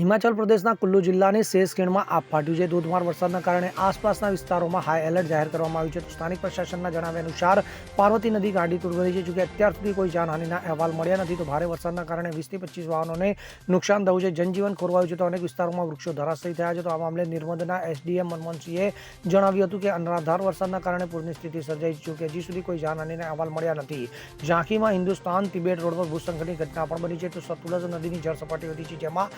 હિમાચલ પ્રદેશના કુલ્લુ જિલ્લાની શેષ ખીણમાં આપ ફાટ્યું છે. ધોધમાર વરસાદના કારણે આસપાસના વિસ્તારોમાં હાઈ એલર્ટ જાહેર કરવામાં આવ્યું છે. સ્થાનિક પ્રશાસનના જણાવ્યા અનુસાર પાર્વતી નદી ગાડી તૂર છે, જોકે અત્યાર સુધી કોઈ જાનહાનિના અહેવાલ મળ્યા નથી. તો ભારે વરસાદના કારણે વીસથી પચીસ વાહનોને નુકસાન થયું છે. જનજીવન ખોરવાયું છે તો અનેક વિસ્તારોમાં વૃક્ષો ધરાશયી થયા છે. તો આ મામલે નિર્મદના એસડીએમ મનમોહનસિંહે જણાવ્યું હતું કે અનરાધાર વરસાદના કારણે પૂરની સ્થિતિ સર્જાઈ છે, જોકે હજી સુધી કોઈ જાનહાનિના અહેવાલ મળ્યા નથી. ઝાંખીમાં હિન્દુસ્તાન તિબેટ રોડ પર ભૂસ્ખલનની ઘટના પણ બની છે. તો સતુલજ નદીની જળ સપાટી વધી છે, જેમાં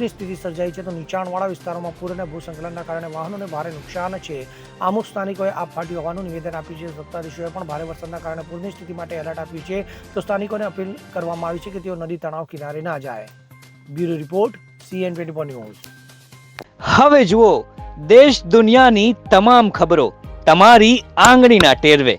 પૂરની સ્થિતિ સર્જાઈ છે તો નીચાણવાળા વિસ્તારોમાં પૂર અને ભૂસંકલનના કારણે વાહનોને ભારે નુકસાન છે. અમુક સ્થાનિકોએ આપ ફાટ્યું હોવાનું નિવેદન આપ્યું છે. સત્તાધીશોએ પણ ભારે વરસાદના કારણે પૂરની સ્થિતિ માટે એલર્ટ આપ્યું છે. તો સ્થાનિકોને અપીલ કરવામાં આવી છે કે તેઓ નદી તણાવ કિનારે ના જાય. Bureau report CN twenty News. હવે જુઓ, દેશ દુનિયાની તમામ ખબરો તમારી આંગળીના ટેરવે.